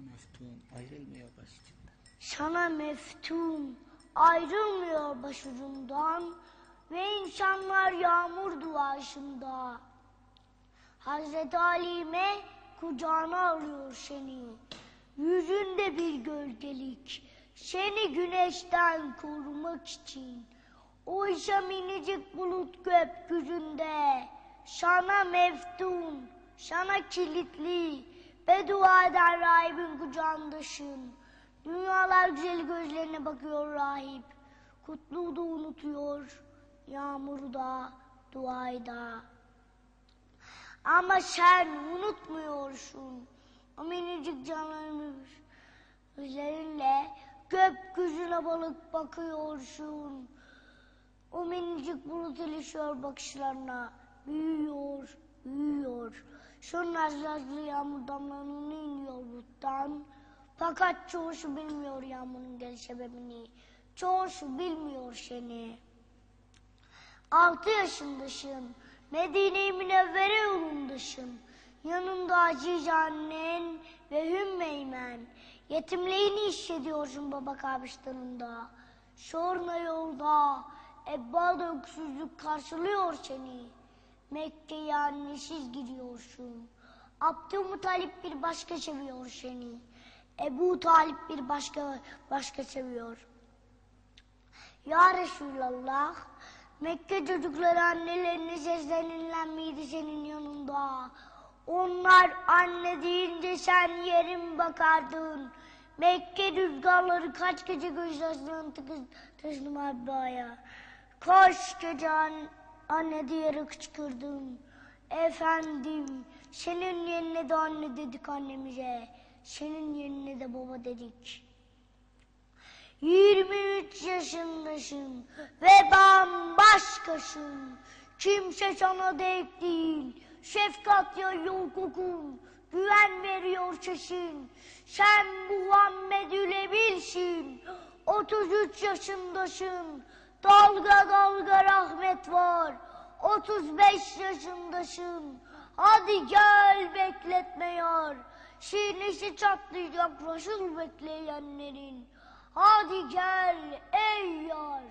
meftun ayrılmıyor başucumdan. Sana meftun ayrılmıyor başucumdan ve insanlar yağmur duasında. Hazreti Ali'me kucağına alıyor seni. Yüzünde bir gölgelik. Seni güneşten korumak için. Oysa minicik bulut gökyüzünde. Sana meftun, sana kilitli. Bedua eden rahibin kucağındasın. Dünyalar güzeli gözlerine bakıyor rahip. Kutluğu da unutuyor. Yağmuru da, duayı da. Ama sen unutmuyorsun. O minicik canlarını üzerinle gökyüzüne balık bakıyorsun. O minicik bulut ilişiyor bakışlarına. Büyüyor, büyüyor. Sonra azrazlı yağmur damlalarını iniyor buluttan. Fakat çoğusu bilmiyor yağmurun gel sebebini. Çoğusu bilmiyor seni. Altı yaşındasın. Medine-i Münevvere yolundasın. Yanında aciz annen ve Hümmeymen. Yetimliğini hissediyorsun baba kabişlerinde. Sonra yolda ebbada öksüzlük karşılıyor seni. Mekke'ye annesiz gidiyorsun. Abdülmutalip bir başka seviyor seni. Ebu Talip bir başka başka seviyor. Ya Resulallah, Mekke çocukları annelerine seslenirler miydi senin yanında? Onlar anne deyince sen yerin bakardın. Mekke rüzgarları kaç gece gözyaşlarını taşıdım Abba'ya. Kaç gece an, anne diyerek kıçkırdım. Efendim, senin yerine de anne dedik annemize. Senin yerine de baba dedik. 23 yaşındasın ve bambaşkasın. Kimse sana denk değil. Şefkat yayıyor kokun. Güven veriyor sesin. Sen Muhammed Ülebilsin. 33 yaşındasın. Dalga dalga rahmet var. 35 yaşındasın. Hadi gel bekletme yar. Sinesi çatlayacak Resul bekleyenlerin. Hadi gel ey yar.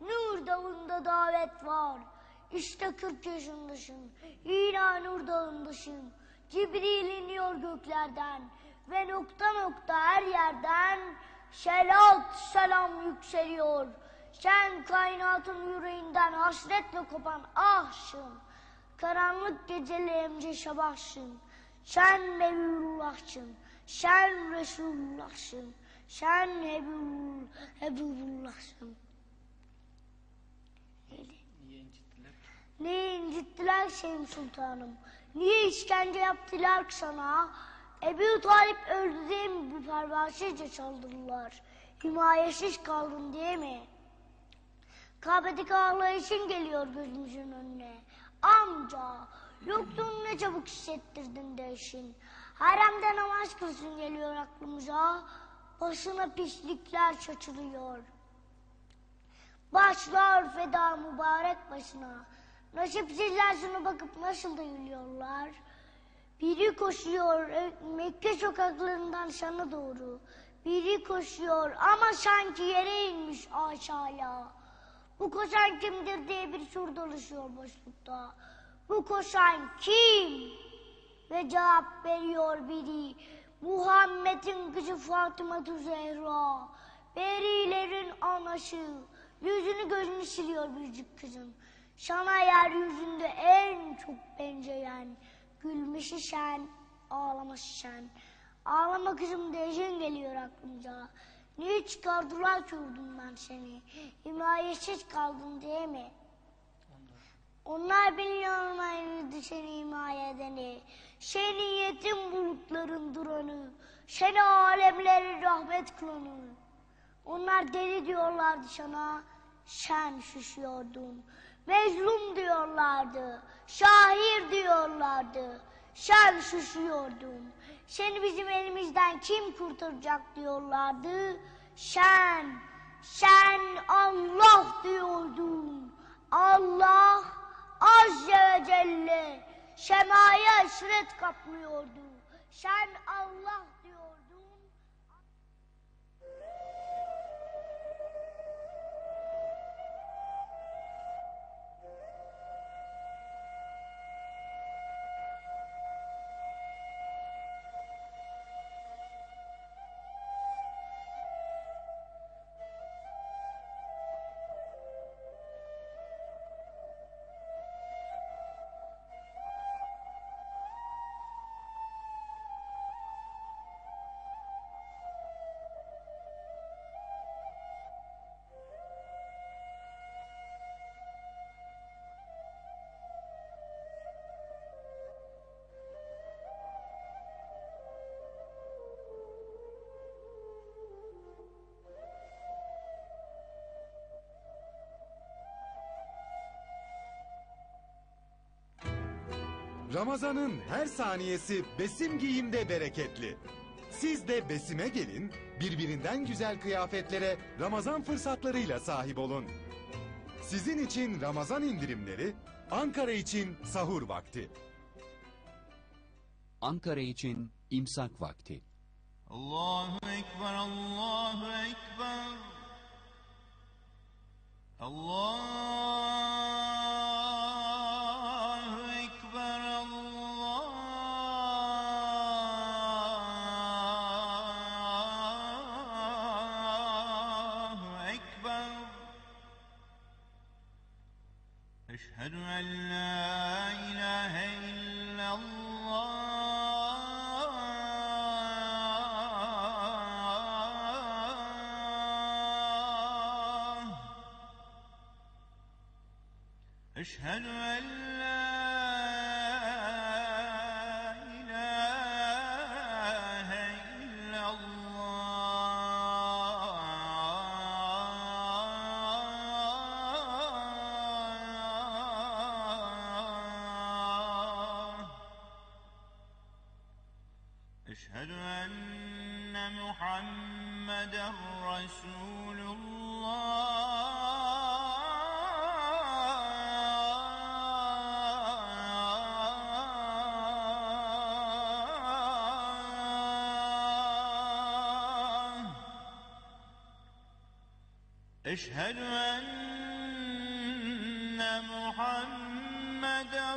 Nur dağında davet var. İşte 40 yaşındasın. Yine Nur dağındasın. Cibril iniyor göklerden. Ve nokta nokta her yerden selat selam yükseliyor. Sen kainatın yüreğinden hasretle kopan ahsın. Karanlık geceli emce sabahsın. Sen Nebiullah'sın. Sen Resulullah'sın. Sen Nebul, Nebiullah'sın. Neydi? Niye incittiler? Niye incittiler senin sultanım? Niye işkence yaptılar ki sana? Ebu Talip öldü diye mi bir pervasızca saldırdılar? Himayesiz kaldın diye mi? Kabe'deki ağlayışın geliyor gözümüzün önüne. Amca, yokluğunu ne çabuk hissettirdin deşin. Haremde namaz kılsın geliyor aklımıza. Başına pislikler şaşırıyor. Başlar feda mübarek başına. Nasipsizler şuna bakıp nasıl da gülüyorlar. Biri koşuyor e, Mekke sokaklarından sana doğru. Biri koşuyor ama sanki yere inmiş aşağıya. Bu koşan kimdir diye bir soru dolaşıyor boşlukta. Bu koşan kim? Ve cevap veriyor biri. Muhammed'in kızı Fatıma Zehra. Berilerin anası. Yüzünü gözünü siliyor biricik kızın. Sana yeryüzünde en çok benzeyen. Gülmüşü sen, ağlaması sen. Ağlama kızım deşin geliyor aklımıza. Niye çıkardılar ki yurdumdan seni? Himayesiz kaldın diye mi? Onlar beni yanıma indirdi seni himaye edeni. Seni yetim bulutların duranı. Seni alemlerin rahmet kılanı. Onlar deli diyorlardı sana. Sen şuşuyordun. Mezlum diyorlardı. Şair diyorlardı. Sen şuşuyordun. Seni bizim elimizden kim kurtaracak diyorlardı. Sen, sen Allah diyordun. Allah Azze ve Celle semaya esret kaplıyordu. Sen Allah Ramazan'ın her saniyesi besim giyimde bereketli. Siz de besime gelin, birbirinden güzel kıyafetlere Ramazan fırsatlarıyla sahip olun. Sizin için Ramazan indirimleri, Ankara için sahur vakti. Ankara için imsak vakti. Allahu Ekber, Allahu Ekber. Allahu Eşhedü en أشهد أن محمدا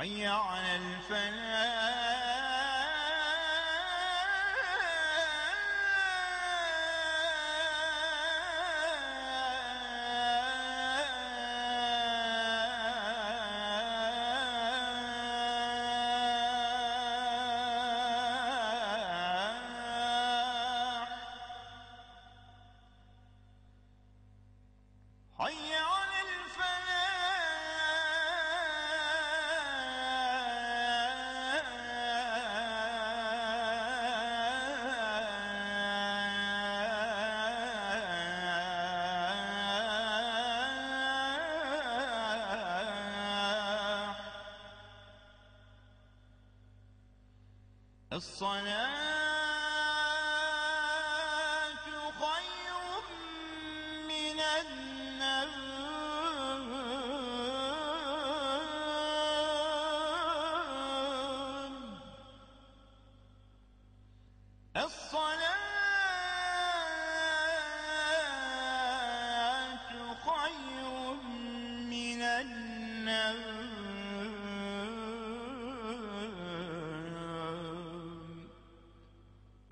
حي على الفلاح. الصلاة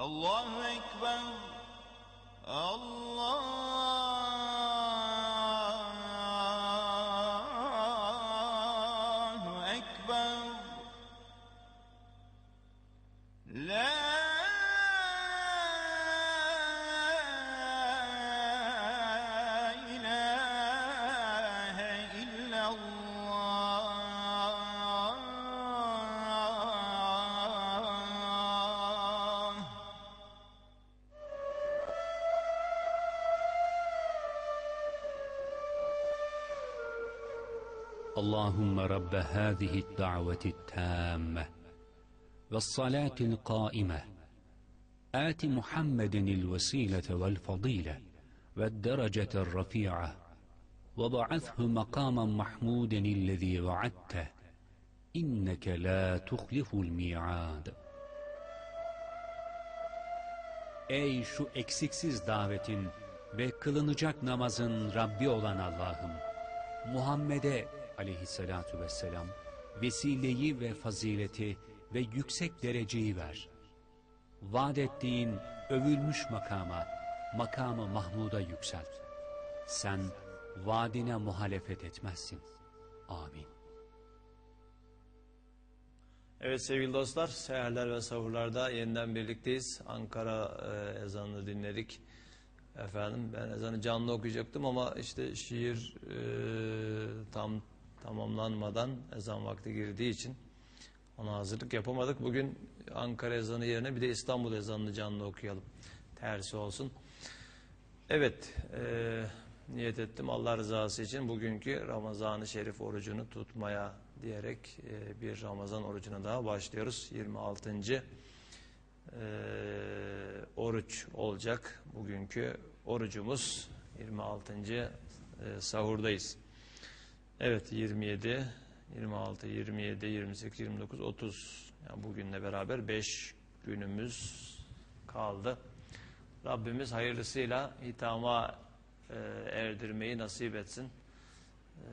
الله أكبر. الله اللهم رب هذه الدعوة التامة والصلاة القائمة آت محمد الوسيلة والفضيلة والدرجة الرفيعة وبعثه مقاما محمودا الذي وعدته إنك لا تخلف الميعاد Ey şu eksiksiz davetin ve kılınacak namazın Rabbi olan Allah'ım! Muhammed'e aleyhissalatu vesselam vesileyi ve fazileti ve yüksek dereceyi ver. Vaad ettiğin övülmüş makama, makamı Mahmud'a yükselt. Sen vaadine muhalefet etmezsin. Amin. Evet sevgili dostlar, seherler ve sahurlarda yeniden birlikteyiz. Ankara e, ezanını dinledik. Efendim ben ezanı canlı okuyacaktım ama işte şiir e, tam tamamlanmadan ezan vakti girdiği için ona hazırlık yapamadık. Bugün Ankara ezanı yerine bir de İstanbul ezanını canlı okuyalım. Tersi olsun. Evet, e, niyet ettim Allah rızası için bugünkü Ramazan-ı Şerif orucunu tutmaya diyerek e, bir Ramazan orucuna daha başlıyoruz. 26. E, oruç olacak. Bugünkü orucumuz 26. E, sahurdayız. Evet 27, 26, 27, 28, 29, 30 yani bugünle beraber 5 günümüz kaldı. Rabbimiz hayırlısıyla hitama e, erdirmeyi nasip etsin. E,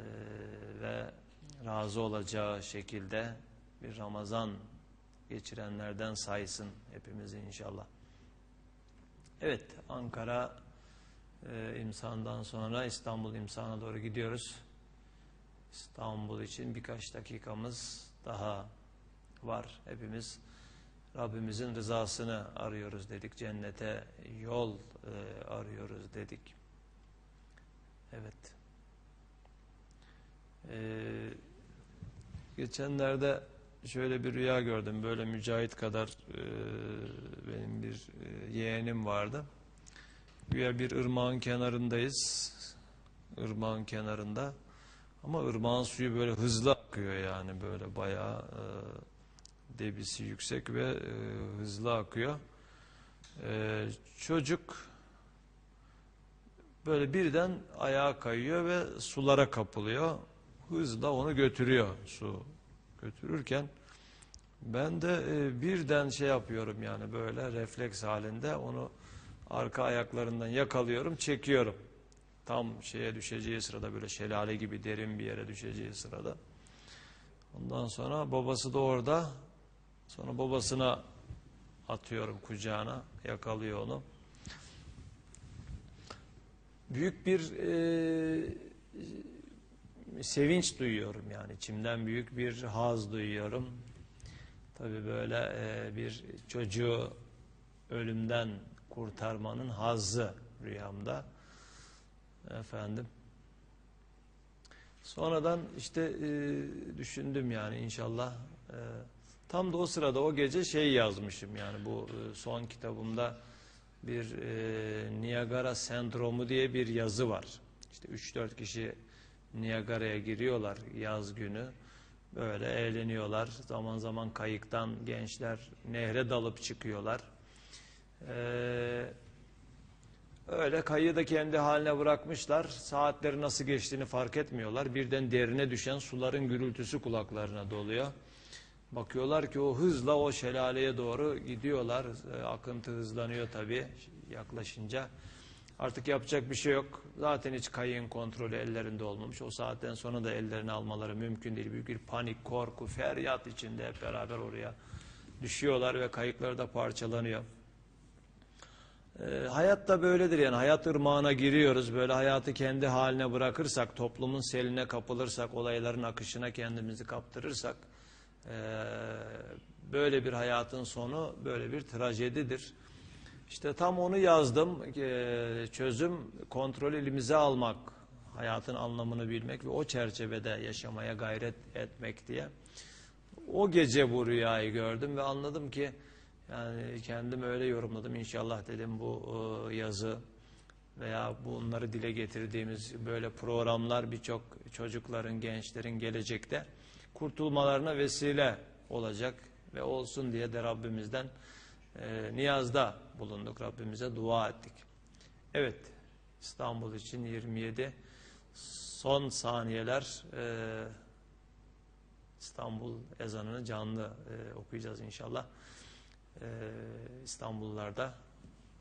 ve razı olacağı şekilde bir Ramazan geçirenlerden saysın hepimizi inşallah. Evet Ankara e, imsandan sonra İstanbul imsana doğru gidiyoruz. İstanbul için birkaç dakikamız daha var. Hepimiz Rabbimizin rızasını arıyoruz dedik. Cennete yol e, arıyoruz dedik. Evet. Ee, geçenlerde şöyle bir rüya gördüm. Böyle mücahit kadar e, benim bir e, yeğenim vardı. Güya bir ırmağın kenarındayız. Irmağın kenarında. Ama ırmağın suyu böyle hızlı akıyor yani böyle bayağı e, debisi yüksek ve e, hızlı akıyor. E, çocuk böyle birden ayağa kayıyor ve sulara kapılıyor. Hızla onu götürüyor su götürürken ben de e, birden şey yapıyorum yani böyle refleks halinde onu arka ayaklarından yakalıyorum çekiyorum. Tam şeye düşeceği sırada böyle şelale gibi derin bir yere düşeceği sırada. Ondan sonra babası da orada. Sonra babasına atıyorum kucağına yakalıyor onu. Büyük bir e, sevinç duyuyorum yani içimden büyük bir haz duyuyorum. Tabii böyle e, bir çocuğu ölümden kurtarmanın hazzı rüyamda. Efendim. Sonradan işte e, düşündüm yani inşallah. E, tam da o sırada o gece şey yazmışım yani bu e, son kitabımda bir e, Niagara sendromu diye bir yazı var. İşte 3-4 kişi Niagara'ya giriyorlar yaz günü. Böyle eğleniyorlar. Zaman zaman kayıktan gençler nehre dalıp çıkıyorlar. Ee, öyle kayığı da kendi haline bırakmışlar. Saatleri nasıl geçtiğini fark etmiyorlar. Birden derine düşen suların gürültüsü kulaklarına doluyor. Bakıyorlar ki o hızla o şelaleye doğru gidiyorlar. Ee, akıntı hızlanıyor tabii yaklaşınca. Artık yapacak bir şey yok. Zaten hiç kayığın kontrolü ellerinde olmamış. O saatten sonra da ellerine almaları mümkün değil. Büyük bir panik, korku, feryat içinde hep beraber oraya düşüyorlar ve kayıkları da parçalanıyor. Ee, hayat da böyledir yani hayat ırmağına giriyoruz. Böyle hayatı kendi haline bırakırsak, toplumun seline kapılırsak, olayların akışına kendimizi kaptırırsak, ee, böyle bir hayatın sonu böyle bir trajedidir. İşte tam onu yazdım. Ee, çözüm kontrol elimize almak, hayatın anlamını bilmek ve o çerçevede yaşamaya gayret etmek diye. O gece bu rüyayı gördüm ve anladım ki yani kendim öyle yorumladım. İnşallah dedim bu e, yazı veya bunları dile getirdiğimiz böyle programlar birçok çocukların, gençlerin gelecekte kurtulmalarına vesile olacak ve olsun diye de Rabbimizden e, niyazda bulunduk. Rabbimize dua ettik. Evet, İstanbul için 27 son saniyeler e, İstanbul ezanını canlı okuyacağız inşallah. E, İstanbullularda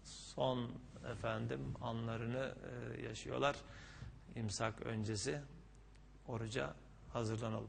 son efendim anlarını e, yaşıyorlar. İmsak öncesi oruca hazırlanalım.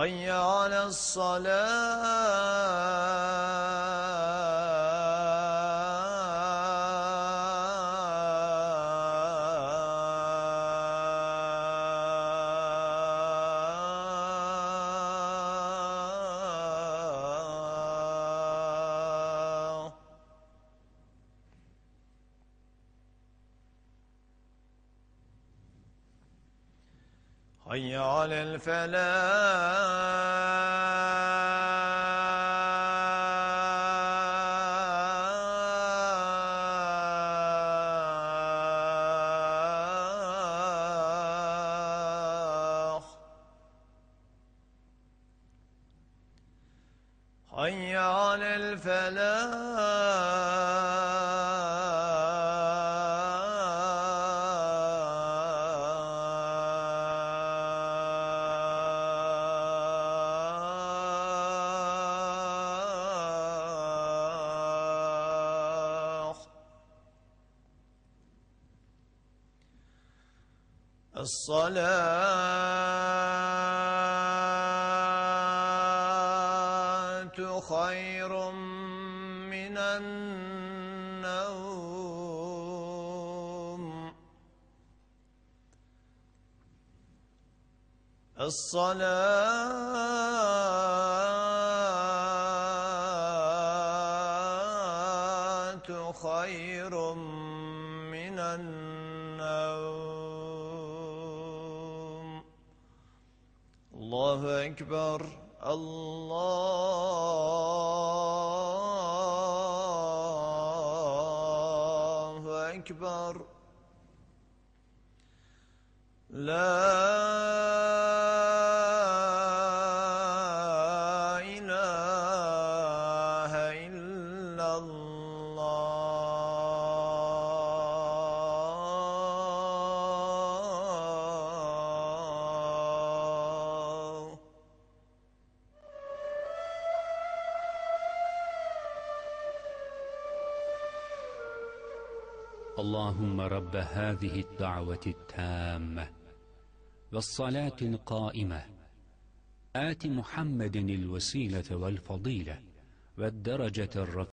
حي على الصلاة. فلا خير من النوم. الصلاة خير من النوم. الله أكبر. الله لا إله إلا الله. اللهم رب هذه الدعوة التامة. والصلاة القائمة. آت محمد الوسيلة والفضيلة والدرجة الرفيعة.